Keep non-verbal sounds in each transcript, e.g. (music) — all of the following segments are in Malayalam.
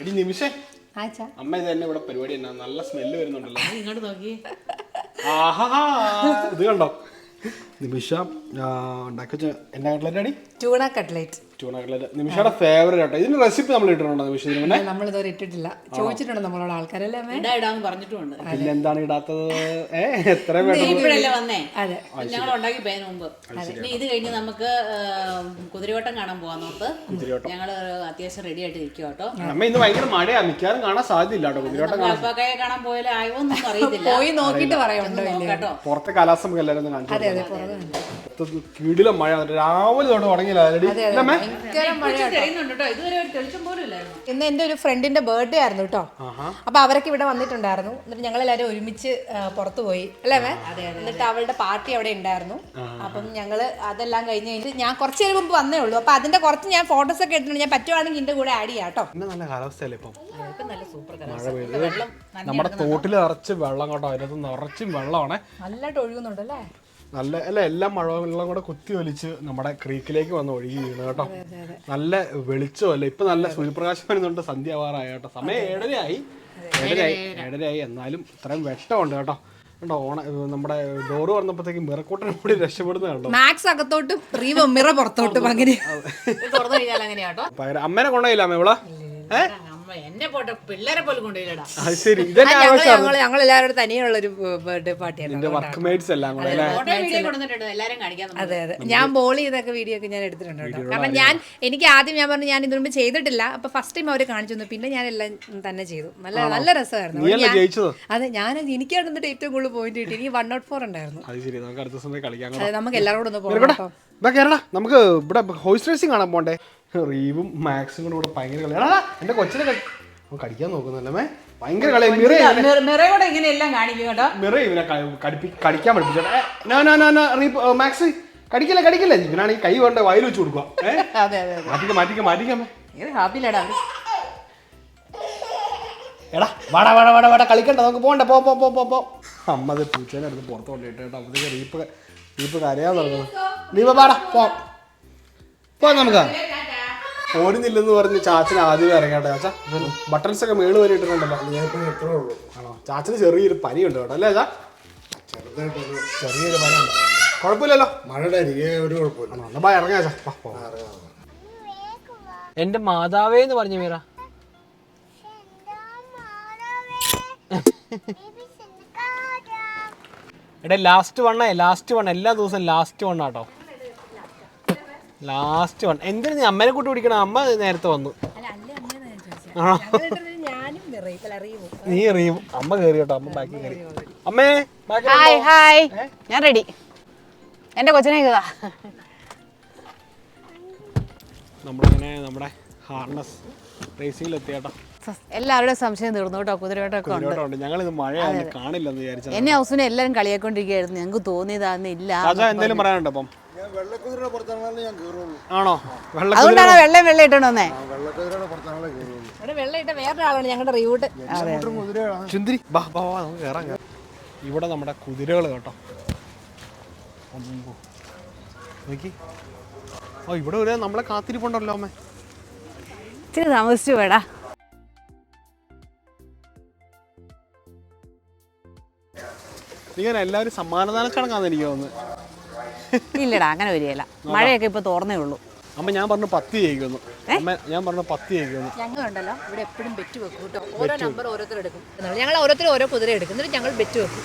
എടി നിമിഷേ. ആച്ചാ. അമ്മ ഇത് തന്നെ ഇവിടെ പരിപാടി എന്നാ നല്ല സ്മെല്ല് വരുന്നുണ്ടല്ലോ. ഇങ്ങോട്ട് നോക്കി. ആഹാ ഇത് കണ്ടോ? നിമിഷ ഉണ്ടാക്കി വെച്ച എന്നാ കട്ട്ലറ്റ് അടി? ട്യൂണ കട്ട്ലേറ്റ് കട്ട്ലറ്റ് നിമിഷയുടെ ഫേവറേറ്റ് ആട്ടോ. ഇതിന് റെസിപ്പി നമ്മൾ ഇട്ടിട്ടുണ്ടോ നിമിഷ ഇതിന് മുന്നേ? നമ്മൾ ഇതുവരെ ഇട്ടിട്ടില്ല. ചോദിച്ചിട്ടുണ്ട് നമ്മളോട് ആൾക്കാരല്ലേ ഇടാന്ന് പിന്നെ എന്താണ് ഇടാത്തത്? ഏ എത്ര വേണം ഇപ്പോഴല്ലേ വന്നേ? അതെ. ഞങ്ങൾ ഉണ്ടാക്കി പോയതിന് മുമ്പ്. ഇനി ഇത് കഴിഞ്ഞ് നമുക്ക് കുതിരയോട്ടം കാണാൻ പോകാൻ നോക്ക് ഞങ്ങൾ അത്യാവശ്യം റെഡി ആയിട്ട് ഇരിക്കും കേട്ടോ. അമ്മ ഇന്ന് ഭയങ്കര മഴയാ. മിക്കവാറും കാണാൻ സാധ്യതയില്ല കേട്ടോ കാണാൻ. പോയാലും ആയോ എന്നൊന്നും അറിയത്തില്ല. പോയി നോക്കിയിട്ട് പറയാം കേട്ടോ. പുറത്തെ കാലാവസ്ഥ എല്ലാവരും അതെ അതെ. കീടിലെ മഴ. രാവിലെ തൊട്ട് തുടങ്ങിയില്ല? ഇന്ന് എന്റെ ഒരു ഫ്രണ്ടിന്റെ ബർത്ത്ഡേ ആയിരുന്നു കേട്ടോ അപ്പൊ അവരൊക്കെ ഇവിടെ വന്നിട്ടുണ്ടായിരുന്നു. എന്നിട്ട് ഞങ്ങൾ എല്ലാരും ഒരുമിച്ച് പുറത്തുപോയി പോയി. അല്ലേ മേ? എന്നിട്ട് അവളുടെ പാർട്ടി അവിടെ ഉണ്ടായിരുന്നു. അപ്പം ഞങ്ങൾ അതെല്ലാം കഴിഞ്ഞ് കഴിഞ്ഞിട്ട് ഞാൻ കുറച്ച് നേരം മുമ്പ് വന്നേ ഉള്ളൂ. അപ്പൊ അതിന്റെ കുറച്ച് ഞാൻ ഫോട്ടോസ് ഒക്കെ എടുത്തിട്ടുണ്ട്. ഞാൻ പറ്റുവാണെങ്കിൽ ഇതിന്റെ കൂടെ ആഡ് ചെയ്യാം കേട്ടോ നല്ല കാലാവസ്ഥയല്ലേ ഇപ്പം? ഇപ്പം നല്ല സൂപ്പർ മഴ നമ്മുടെ തോട്ടിൽ നിറച്ച് വെള്ളം കേട്ടോ. അതിനകത്ത് നിറച്ചും വെള്ളമാണ്. നല്ലതായിട്ട് ഒഴുകുന്നുണ്ട് അല്ലേ നല്ല അല്ല എല്ലാ മഴ വെള്ളം കൂടെ കുത്തി ഒലിച്ച് നമ്മുടെ ക്രീക്കിലേക്ക് വന്ന് ഒഴുകി വീണു കേട്ടോ. നല്ല വെളിച്ചമല്ല ഇപ്പൊ നല്ല സൂര്യപ്രകാശം വരുന്നുണ്ട്. സന്ധ്യ വാറായ കേട്ടോ. സമയം ഏഴരയായി. ഏഴരയായി ഏഴരയായി. എന്നാലും ഇത്രയും വെട്ടമുണ്ട് കേട്ടോ. കേട്ടോ ഓണ നമ്മുടെ ഡോറ് വന്നപ്പോഴത്തേക്ക് മിറക്കൂട്ടനും കൂടി രക്ഷപ്പെടുന്നത് കണ്ടോ? മാക്സ് അകത്തോട്ടും റീവോ മിറ പുറത്തോട്ടും അങ്ങനെ. അമ്മേനെ കൊണ്ടുപോയില്ല അമ്മ ഇവൾ? ഏ? അമ്മ എന്നെ പോട്ടെ പിള്ളേരെ പോലും കൊണ്ടുപോയില്ലടാ അത് ശരി. ഇതന്നെ ഞങ്ങൾ ആവശ്യം ഞങ്ങൾ ഞങ്ങൾ എല്ലാവരും തനിയുള്ള ഒരു ബർത്ത്ഡേ പാർട്ടിയാണ് വർക്ക് മേറ്റ്സ് എല്ലാം കൂടെ അല്ലേ? ഫോട്ടോ വീഡിയോ കൊടുത്തിട്ടുണ്ട്. എല്ലാരും കാണിക്കാൻ നമ്മൾ. അതെ അതെ. ഞാൻ ബോൾ ചെയ്തൊക്കെ വീഡിയോ ഒക്കെ ഞാൻ എടുത്തിട്ടുണ്ട് കേട്ടോ. കാരണം ഞാൻ എനിക്ക് ആദ്യം ഞാൻ പറഞ്ഞു ഞാൻ ഇതിനു മുമ്പ് ചെയ്തിട്ടില്ല. അപ്പൊ ഫസ്റ്റ് ടൈം അവർ കാണിച്ചു തന്നു. പിന്നെ ഞാൻ എല്ലാം തന്നെ ചെയ്തു. നല്ല നല്ല രസമായിരുന്നു. ഞാൻ- ജയിച്ചത്? അതെ ഞാൻ എനിക്ക് എന്നിട്ട് ഏറ്റവും കൂടുതൽ പോയിന്റ് കിട്ടി എനിക്ക് വൺ നോട്ട് ഫോർ ഉണ്ടായിരുന്നു. അത് ശരി. നമുക്ക് അടുത്ത കളിക്കാം അതെ നമുക്ക് എല്ലാവരോടും ഒന്ന് പോകണം ഇവിടെ കേട്ടോ. ഇവിടെ കേരള നമുക്ക് ഇവിടെ ഹോഴ്സ് റേസിംഗ് കാണാൻ പോണ്ടേ? റീവും മാക്സും കൂടെ ഇവിടെ ഭയങ്കര കളിയാണ് എന്റെ കൊച്ചിനെ കളി അവൻ കടിക്കാൻ നോക്കുന്നല്ലേ ഭയങ്കര കളി മിറ കാണിക്കും കേട്ടോ. ഇവനെ കടിപ്പി കടിക്കാൻ റീ മാക്സ്. കടിക്കില്ല കടിക്കില്ല. ഇവനാണെങ്കിൽ കൈ കൊണ്ട് വയൽ വെച്ച് കൊടുക്കുക. മാറ്റിക്ക മാറ്റിക്ക ഹാപ്പിയിലടാ എടാ വാടാ വാടാ വാടാ വാടാ. കളിക്കണ്ട നമുക്ക് പോകണ്ട പോ പോ പോ പോ അമ്മ അത് പൂച്ചേനെ അടുത്ത് പുറത്ത് കൊണ്ടിട്ട് കേട്ടോ. അപ്പോഴത്തേക്ക് റീപ്പ് റീപ്പ് കരയാൻ തുടങ്ങുന്നു. നീ പാടാ പോ. പോ നമുക്ക്. ഓടുന്നില്ലെന്ന് പറഞ്ഞ് ചാച്ചന് ആദ്യമേ ഇറങ്ങട്ടെ. ചാച്ച ബട്ടൺസ് ഒക്കെ മേൾ വരെ ഇട്ടിട്ടുണ്ടല്ലോ. ആണോ? ചാച്ചന് ചെറിയൊരു പനി ഉണ്ട് കേട്ടോ അല്ലേ ചാ? ചെറിയൊരു ഉണ്ട് കുഴപ്പമില്ലല്ലോ. മഴയുടെ ഒരു കുഴപ്പമില്ല. എന്നാ ഇറങ്ങാ ചാ. എന്റെ മാതാവേ എന്ന് പറഞ്ഞു മീറ. എടേ ലാസ്റ്റ് വണ്ണേ ലാസ്റ്റ് വൺ എല്ലാ ദിവസവും ലാസ്റ്റ് വൺ ആട്ടോ. ലാസ്റ്റ് വൺ എന്തിനു നീ അമ്മേനെ കൂട്ടി പിടിക്കണം? അമ്മ നേരത്തെ വന്നു. ആണോ? നീ എറിയും അമ്മ കയറി കേട്ടോ. അമ്മ ബാക്കി കയറി അമ്മേ ഹായ് ഹായ് ഞാൻ റെഡി എന്റെ കൊച്ചിനെ ഇതാ നമ്മളിങ്ങനെ നമ്മുടെ ഹാർനസ് റേസിംഗിൽ എത്തിയാട്ടോ എല്ലാവരുടെ എല്ലാവരുടെയും സംശയം തീർന്നു കേട്ടോ. കുതിരയോട്ടൊക്കെ ഉണ്ട്. കുതിരോട്ടമുണ്ട് ഞങ്ങളിത് മഴയായിട്ട് കാണില്ലെന്ന് വിചാരിച്ചത് എന്നെ ഹൗസിനെ എല്ലാവരും കളിയാക്കൊണ്ടിരിക്കുകയായിരുന്നു ഞങ്ങൾക്ക് തോന്നിയതാന്നില്ല രാജാ എന്തെങ്കിലും പറയാനുണ്ടോ അപ്പം? വെള്ളക്കുതിരയുടെ ഞാൻ കയറുള്ളൂ ആണോ? വെള്ള അതുകൊണ്ടാണ് വെള്ളം വെള്ളം ഇട്ടോണ്ട് വന്നേ? ആ വെള്ളക്കുതിരയുടെ പുറത്താണല്ലോ കയറുള്ളൂ ഇവിടെ വെള്ളം ഇട്ട വേറൊരാളാണ് ഞങ്ങളുടെ റീവൂട്ട്. കുതിരയാണ് ചുന്തിരി ബാ ബാ ബാ, നമുക്ക് കയറാം കയറാം ഇവിടെ നമ്മുടെ കുതിരകൾ കേട്ടോ. അമ്പോ. നോക്കി. ഓ ഇവിടെ ഒരു നമ്മളെ കാത്തിരിപ്പുണ്ടല്ലോ അമ്മേ. ഇച്ചിരി താമസിച്ചു വേടാ ഇങ്ങനെ എല്ലാവരും സമ്മാനദാന ചടങ്ങാന്ന് എനിക്ക് തോന്നുന്നു. (laughs) ഇല്ലടാ അങ്ങനെ വരികയില്ല. മഴയൊക്കെ ഇപ്പൊ തോർന്നേ ഉള്ളൂ. അമ്മ ഞാൻ പറഞ്ഞു പത്ത് ജയിക്കുന്നു അമ്മ ഞാൻ പറഞ്ഞു പത്ത് ജയിക്കുന്നു ഞങ്ങൾ ഉണ്ടല്ലോ ഇവിടെ എപ്പോഴും ബെറ്റ് വെക്കും കേട്ടോ. ഓരോ നമ്പർ ഓരോരുത്തർ എടുക്കും. ഞങ്ങൾ ഓരോരുത്തർ ഓരോ കുതിര എടുക്കും. എന്നിട്ട് ഞങ്ങൾ ബെറ്റ് വെക്കും.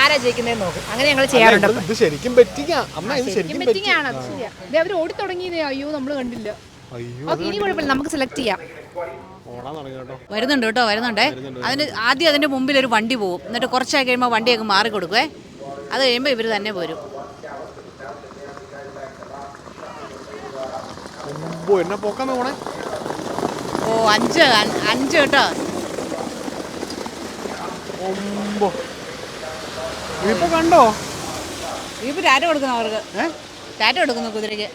ആരാ ജയിക്കുന്നതെന്ന് നോക്കും. അങ്ങനെ ഞങ്ങൾ ചെയ്യാറുണ്ട് ഇത് ശരിക്കും പറ്റിക്കാ അമ്മ ഇത് ശരിക്കും ബെറ്റിംഗ് ആണ് അത് ശരിയാ. ഇത് അവർ ഓടി തുടങ്ങിയേ അയ്യോ നമ്മൾ കണ്ടില്ല. അയ്യോ ഓക്കെ ഇനി കുഴപ്പമില്ല. നമുക്ക് സെലക്ട് ചെയ്യാം. വരുന്നുണ്ട് കേട്ടോ വരുന്നുണ്ടേ. അതിന് ആദ്യം അതിന്റെ മുമ്പിൽ ഒരു വണ്ടി പോകും എന്നിട്ട് കുറച്ചായി കഴിയുമ്പോൾ വണ്ടിയൊക്കെ മാറി കൊടുക്കുവേ അത് കഴിയുമ്പോൾ ഇവർ തന്നെ പോരും ഒമ്പോ എന്നെ പോക്കാന്ന് പോണേ. ഓ അഞ്ച് അഞ്ച് കേട്ടോ. ഒമ്പോ. ഇപ്പൊ കണ്ടോ? ഇപ്പൊ ടാറ്റ കൊടുക്കുന്നു അവർക്ക്. ടാറ്റ കൊടുക്കുന്നു കുതിരയ്ക്ക്.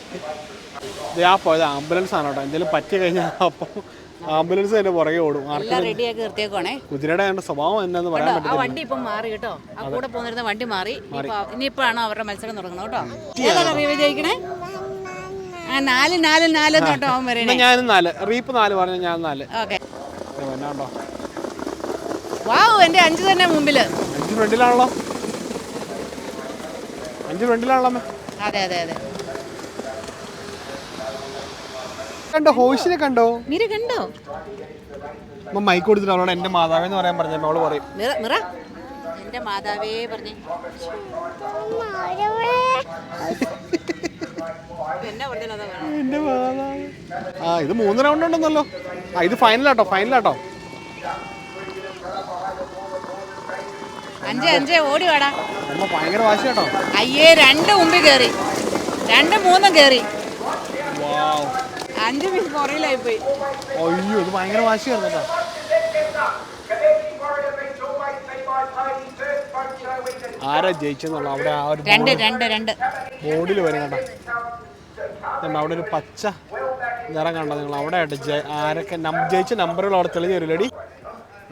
ദേ ആ ആംബുലൻസ് ആണ് കേട്ടോ. എന്തെങ്കിലും പറ്റി കഴിഞ്ഞാൽ അപ്പം ആംബുലൻസ് തന്നെ പുറകെ ഓടും. റെഡിയാക്കി നിർത്തിയേക്കുവാണേ. കുതിരയുടെ അതിന്റെ സ്വഭാവം എന്നാന്ന് പറയാൻ പറ്റില്ല വണ്ടി ഇപ്പം മാറി കേട്ടോ. ആ കൂടെ പോന്നിരുന്ന വണ്ടി മാറി. ഇനിയിപ്പോ ഇനിയിപ്പോഴാണ് അവരുടെ മത്സരം തുടങ്ങുന്നത് കേട്ടോ. ഏതാണ് വിജയിക്കണേ? ആ നാല് നാല് നാല് അവൻ എന്നാ വരണേ ഞാനും നാല്. റീപ്പ് നാല് പറഞ്ഞു ഞാൻ നാല്. ഓക്കെ. വാവ് എന്റെ അഞ്ച് തന്നെ മുമ്പിൽ. അഞ്ച് ഫ്രണ്ടിലാണല്ലോ. അഞ്ച് ഫ്രണ്ടിലാണല്ലോ അമ്മ അതെ അതെ അതെ. കണ്ടോ കണ്ടോ? മീര കണ്ടോ? അമ്മ മൈക്ക് കൊടുത്തിട്ട് അവളോട് എന്റെ മാതാവേ എന്ന് പറയാൻ പറഞ്ഞ അവൾ പറയും. മിറ മിറ. എന്റെ മാതാവേ പറഞ്ഞേ. (laughs) എന്റെ ആ ഇത് മൂന്ന് റൗണ്ട് ഉണ്ടെന്നല്ലോ. ആ ഇത് ഫൈനലാട്ടോ ഫൈനലാട്ടോ അഞ്ച് അഞ്ച് ഓടി വാടാ. ഭയങ്കര വാശി കേട്ടോ അയ്യേ രണ്ട് മുമ്പിൽ കയറി രണ്ട് മൂന്നും കയറി വാവ്. അഞ്ച് മിനിറ്റ് പുറയിലായി പോയി. അയ്യോ ഇത് ഭയങ്കര വാശിയായിരുന്നു കേട്ടോ. ആരാ ജയിച്ചെന്നുള്ള അവിടെ ആ ഒരു രണ്ട് രണ്ട് രണ്ട്. ബോർഡിൽ വരും കേട്ടോ. അവിടെ ഒരു പച്ച നിറം കണ്ടത് നിങ്ങൾ അവിടെ ആയിട്ട് ജയ- ആരൊക്കെ നം- ജയിച്ച നമ്പറുകൾ അവിടെ തെളിഞ്ഞു വരില്ലടി?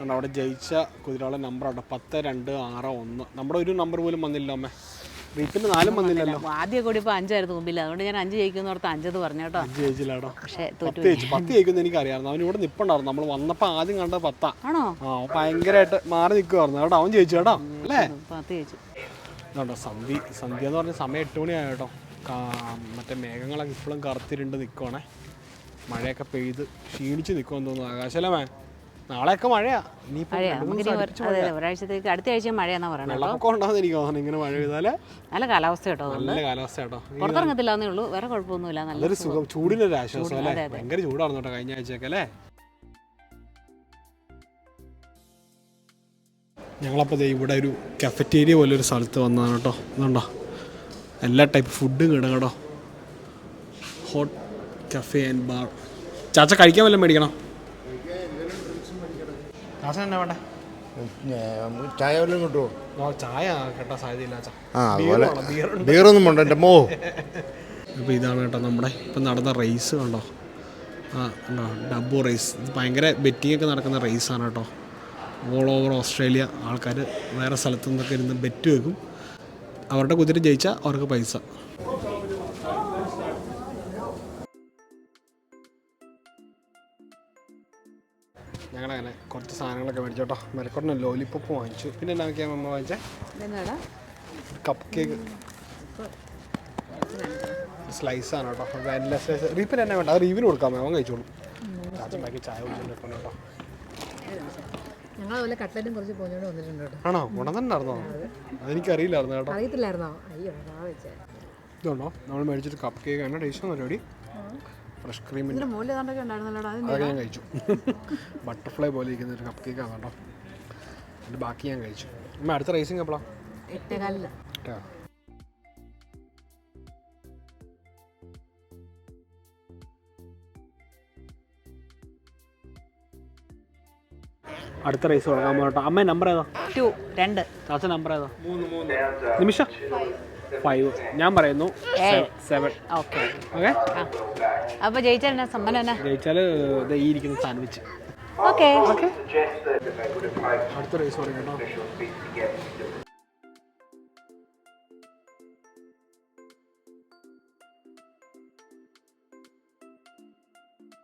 കണ്ടോ അവിടെ ജയിച്ച കുതിരകളുടെ നമ്പർ അവിടെ. പത്ത് രണ്ട് ആറ് ഒന്ന്. നമ്മുടെ ഒരു നമ്പർ പോലും വന്നില്ല അമ്മേ. റീപ്പിന്റെ നാലും വന്നില്ലല്ലോ. ആദ്യം കൂടി ഇപ്പോൾ അഞ്ചായിരുന്നു മുമ്പിൽ. അതുകൊണ്ട് ഞാൻ അഞ്ച് ജയിക്കുന്ന ഓർത്ത് അഞ്ചത് പറഞ്ഞു കേട്ടോ. അഞ്ച് ജയിച്ചില്ലാടോ? പക്ഷേ പത്ത് ജയിച്ചു. പത്ത് ജയിക്കുന്ന എനിക്ക് അറിയാമായിരുന്നു അവൻ ഇവിടെ നിപ്പുണ്ടായിരുന്നു. നമ്മൾ വന്നപ്പോൾ ആദ്യം കണ്ട പത്താ. ആണോ? ആ ഭയങ്കരമായിട്ട് മാറി നിൽക്കുമായിരുന്നു കേട്ടോ അവൻ ജയിച്ചു കേട്ടോ. അല്ലേ? പത്ത് ജയിച്ചു. സന്ധി സന്ധ്യ എന്ന് പറഞ്ഞ സമയം എട്ട് മണിയായ കേട്ടോ? മറ്റേ മേഘങ്ങളൊക്കെ ഇപ്പോഴും കറുത്തിരുണ്ട് നിൽക്കുവാണേ മഴയൊക്കെ പെയ്ത് ക്ഷീണിച്ച് നിൽക്കുമെന്ന് തോന്നുന്നു ആകാശലമേ നാളെയൊക്കെ മഴയാ. നീ ഒരാഴ്ചത്തേക്ക് അടുത്ത ആഴ്ച കേട്ടോ. വെള്ളപ്പൊക്കം എനിക്ക് തോന്നുന്നു ഇങ്ങനെ മഴ പെയ്താൽ. നല്ല കാലാവസ്ഥ കേട്ടോ നല്ല കാലാവസ്ഥ കേട്ടോ. ഈ പുറത്തിറങ്ങത്തില്ല ഉള്ളൂ. വേറെ കുഴപ്പമൊന്നുമില്ല. നല്ല നല്ലൊരു സുഖം. ചൂടിനൊരു ആശ്വാസം അല്ലേ. ഭയങ്കര ചൂടാണ് കേട്ടോ കഴിഞ്ഞ ആഴ്ചയൊക്കെ അല്ലേ? ഞങ്ങളപ്പോൾ ഇവിടെ ഒരു കഫറ്റേരിയ പോലെ ഒരു സ്ഥലത്ത് വന്നതാണ് കേട്ടോ. ഇതുണ്ടോ? എല്ലാ ടൈപ്പ് ഫുഡും കിട്ടും കേട്ടോ. ഹോട്ട് കഫേ ആൻഡ് ബാർ ചാച്ച കഴിക്കാൻ വല്ലതും മേടിക്കണം? ചാച്ച എന്നാ വേണ്ടേ? ചായ വല്ലതും കിട്ടുമോ ചായ കേട്ടോ സാധ്യതയില്ല ഉണ്ട്. ബീറൊന്നും വേണ്ട എന്റെ മോ അപ്പോൾ ഇതാണ് കേട്ടോ നമ്മുടെ ഇപ്പം നടന്ന റേസ് കണ്ടോ? ആ കണ്ടോ? ഡബു റേസ് ഇത് ഭയങ്കര ബെറ്റിംഗ് ഒക്കെ നടക്കുന്ന റേസാണ് കേട്ടോ. ഓൾ ഓവർ ഓസ്ട്രേലിയ ആൾക്കാർ വേറെ സ്ഥലത്തു നിന്നൊക്കെ ഇരുന്ന് ബെറ്റ് വെക്കും. അവരുടെ കുതിര ജയിച്ചാൽ അവർക്ക് പൈസ. ഞങ്ങളങ്ങനെ കുറച്ച് സാധനങ്ങളൊക്കെ മേടിച്ചു കേട്ടോ മെലക്കോട്ടിന് ലോലിപ്പോപ്പ് വാങ്ങിച്ചു. പിന്നെ എന്നാ അമ്മ വാങ്ങിച്ചേ? കപ്പ് കേക്ക് സ്ലൈസ് ആണ് കേട്ടോ. വാനില സ്ലൈസ് റീപ്പിന് തന്നെ വേണ്ട? അത് റീവിന് കൊടുക്കാമോ അവൻ കഴിച്ചോളൂ. ചാച്ചണ്ടാക്കി ചായ കുടിച്ചോണ്ട് കേട്ടോ. ഞങ്ങൾ അതുപോലെ കട്ട്ലറ്റും കുറച്ച് പോഞ്ഞോണ്ട് വന്നിട്ടുണ്ട് കേട്ടോ. ആണോ? ഉണന്നുണ്ടായിരുന്നോ അതെനിക്കറിയില്ലായിരുന്നു കേട്ടോ. അറിയത്തില്ലായിരുന്നോ? അയ്യോ അതാ വെച്ചേ. ഇതുണ്ടോ? നമ്മൾ മേടിച്ചിട്ട് കപ്പ് കേക്ക് ആണ്. ടേസ്റ്റ് പരിപാടി ഫ്രഷ് ക്രീമിന്റെ അതൊക്കെ ഞാൻ കഴിച്ചു. (laughs) ബട്ടർഫ്ലൈ പോലെ ഇരിക്കുന്ന ഒരു കപ്പ് കേക്കാണ് കേട്ടോ. അതിന്റെ ബാക്കി ഞാൻ കഴിച്ചു. അമ്മ അടുത്ത റേസിംഗ് എപ്പോഴാണ് എട്ടേകാലിൽ അടുത്ത റേസ് തുടങ്ങാൻ പോകട്ടോ അമ്മ നമ്പർ ഏതാ? ടു രണ്ട്. ചാച്ച നമ്പർ ഏതാ? നിമിഷ? ഫൈവ് ഞാൻ പറയുന്നു സെവൻ ഓക്കെ ഓക്കെ അപ്പോൾ ജയിച്ചാൽ എന്നാ സമ്മാനം എന്നാ? ജയിച്ചാൽ ഈ ഇരിക്കുന്ന സാൻഡ്വിച്ച്. ഓക്കെ ഓക്കെ അടുത്ത റേസ്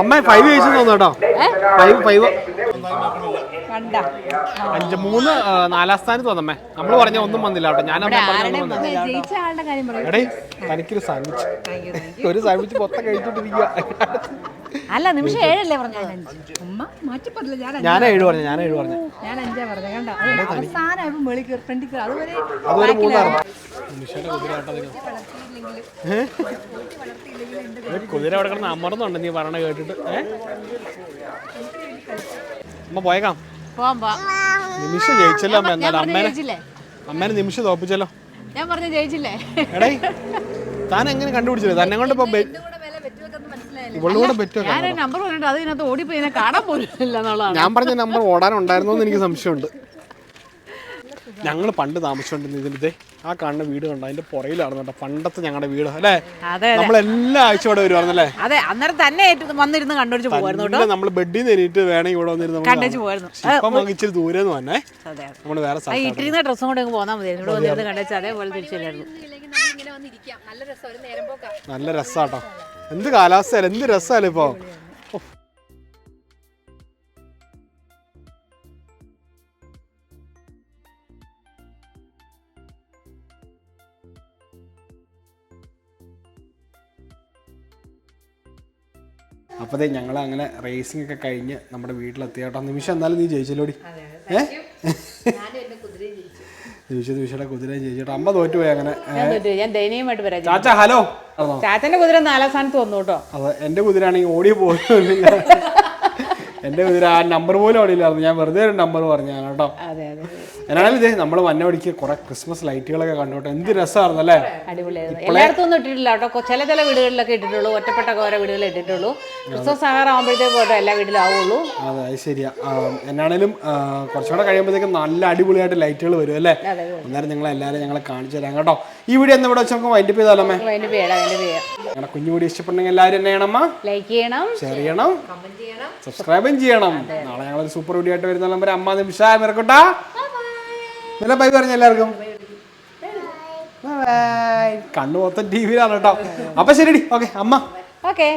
അമ്മ ഫൈവ് കഴിച്ചു തോന്നുന്നു കേട്ടോ. ഫൈവ് ഫൈവ് കണ്ടാ? അഞ്ച് മൂന്ന് നാലാം സ്ഥാനത്ത് വന്നമ്മേ നമ്മൾ പറഞ്ഞ ഒന്നും വന്നില്ല കേട്ടോ. ഞാൻ എടേ തനിക്കൊരു സാൻഡ്വിച്ച് ഒരു സാൻഡ്വിച്ച് മൊത്തം കഴിച്ചിട്ടിരിക്കുക അല്ല നിമിഷം ഏഴല്ലേ പറഞ്ഞു? പറഞ്ഞില്ല ഞാൻ ഞാൻ ഏഴ് പറഞ്ഞു. ഞാൻ ഏഴ് പറഞ്ഞു. ഞാൻ അഞ്ചാ പറഞ്ഞ കണ്ട? ഫ്രണ്ടിൽ കയറി അതുവരെ അതൊരു മൂന്നായിരുന്നു കുതിര അവിടെ കിടന്ന് അമർന്നുണ്ട് നീ പറഞ്ഞ കേട്ടിട്ട്. ഏ? അമ്മ പോയേക്കാം. പോവാം നിമിഷം ജയിച്ചല്ലോ അമ്മ ഞാൻ എന്നാലും പറഞ്ഞു അമ്മേനെ ജയിച്ചില്ലേ? അമ്മേനെ നിമിഷം തോപ്പിച്ചല്ലോ. ഞാൻ പറഞ്ഞു ജയിച്ചില്ലേ? എടേ താൻ എങ്ങനെ കണ്ടുപിടിച്ചില്ലേ? തന്നെ കൊണ്ട് ഇപ്പൊ പറ്റുമോ ഞാൻ നമ്പർ പറഞ്ഞിട്ട് അത് ഇതിനകത്ത് ഓടിപ്പോയി ഇതിനെ കാണാൻ പോലും ഇല്ല എന്നുള്ളതാണ്. ഞാൻ പറഞ്ഞ നമ്പർ ഓടാനുണ്ടായിരുന്നു എന്ന് എനിക്ക് സംശയമുണ്ട്. ഞങ്ങൾ പണ്ട് താമസിച്ചുകൊണ്ടിരുന്ന ഇതിന്റെ ആ കാണുന്ന വീട് കണ്ട? അതിന്റെ പുറയിലാണ് കേട്ടോ പണ്ടത്തെ ഞങ്ങളുടെ വീട്. അല്ലേ? അതെ നമ്മൾ എല്ലാ ആഴ്ച ഇവിടെ വരുവായിരുന്നല്ലേ? അതെ അന്നേരം തന്നെ ഏറ്റു- വന്നിരുന്ന് കണ്ടുപിടിച്ച് പോകുന്നു നമ്മൾ ബെഡിൽ നിന്ന് എണീറ്റ് വേണമെങ്കിൽ ഇവിടെ വന്നിരുന്നു. ഇപ്പം ഇച്ചിരി ദൂരെ നിന്ന് നമ്മൾ വേറെ സ്ഥലത്ത് ഇട്ടിരുന്ന ഡ്രസ്സും കൂടെ അങ്ങ് പോന്നാൽ മതി. ഇവിടെ വന്നിരുന്ന് കണ്ടേച്ച് അതേപോലെ തിരിച്ചില്ലായിരുന്നു ഇങ്ങനെ വന്നിരിക്കാം. നല്ല രസം ഒരു നേരം പോക്കാ. നല്ല രസാട്ടോ. എന്ത് കാലാവസ്ഥയല്ല എന്ത് രസമല്ലേ ഇപ്പോ. ഓ. അപ്പതേ ഞങ്ങൾ അങ്ങനെ റേസിംഗ് ഒക്കെ കഴിഞ്ഞ് നമ്മുടെ വീട്ടിലെത്തിയാട്ടോ. നിമിഷം എന്നാലും നീ ജയിച്ചല്ലോടി. ഏ? (laughs) നിമിഷ നിമിഷയുടെ കുതിര ജയിച്ചിട്ട് അമ്മ തോറ്റുപോയി അങ്ങനെ. ഞാൻ തോറ്റു. ഞാൻ ദയനീയമായിട്ട് പരാജയം ചാച്ച ഹലോ. ചാച്ചന്റെ കുതിര നാലാം സ്ഥാനത്ത് വന്നു കേട്ടോ. അതെ എന്റെ കുതിരയാണെങ്കിൽ ഓടി പോകുന്നില്ല എന്റെ കുതിര ആ നമ്പർ പോലും ഓടിയില്ലായിരുന്നു ഞാൻ വെറുതെ ഒരു നമ്പർ പറഞ്ഞാണ് കേട്ടോ. അതെ. എന്നാലും ഇതേ നമ്മൾ വന്നവടിക്ക് കുറെ ക്രിസ്മസ് ലൈറ്റുകളൊക്കെ കണ്ടോട്ടെ. എന്ത് രസമായിരുന്നു അല്ലേ അടിപൊളിയായിരുന്നു എല്ലായിടത്തും ഒന്നും ഇട്ടിട്ടില്ല കേട്ടോ. ചില ചില വീടുകളിലൊക്കെ ഇട്ടിട്ടുള്ളൂ. ഒറ്റപ്പെട്ട ഓരോ വീടുകളിൽ ഇട്ടിട്ടുള്ളൂ. ക്രിസ്മസ് പോട്ടോ എല്ലാ വീട്ടിലും ആവുള്ളൂ. അതെ അത് ശരിയാ. എന്നാണേലും കുറച്ചുകൂടെ കഴിയുമ്പോഴത്തേക്കും നല്ല അടിപൊളിയായിട്ട് ലൈറ്റുകൾ വരും അല്ലേ? അന്നേരം നിങ്ങൾ എല്ലാവരും ഞങ്ങളെ കാണിച്ചു തരാം കേട്ടോ. ഈ വീഡിയോ എന്ന് ഇവിടെ വെച്ച് നമുക്ക് വൈൻഡപ്പ് ചെയ്താലോ അമ്മേ? അതിന്റെ പേര് അതിന്റെ പേര് ഞങ്ങളുടെ കുഞ്ഞു വീഡിയോ ഇഷ്ടപ്പെട്ടെങ്കിൽ എല്ലാവരും എന്നെ ചെയ്യണം ലൈക്ക് ചെയ്യണം. ഷെയർ ചെയ്യണം. സബ്സ്ക്രൈബും ചെയ്യണം. നാളെ ഞങ്ങളൊരു സൂപ്പർ വീഡിയോ ആയിട്ട് വരുന്ന നമ്പർ അമ്മ നിമിഷ മിറക്കുട്ടാ നല്ല ബൈ പറഞ്ഞ എല്ലാവർക്കും. കണ്ണു മൊത്തം ടി വിയിലാണ് കേട്ടോ. അപ്പൊ ശരി ഓക്കെ അമ്മ. ഓക്കെ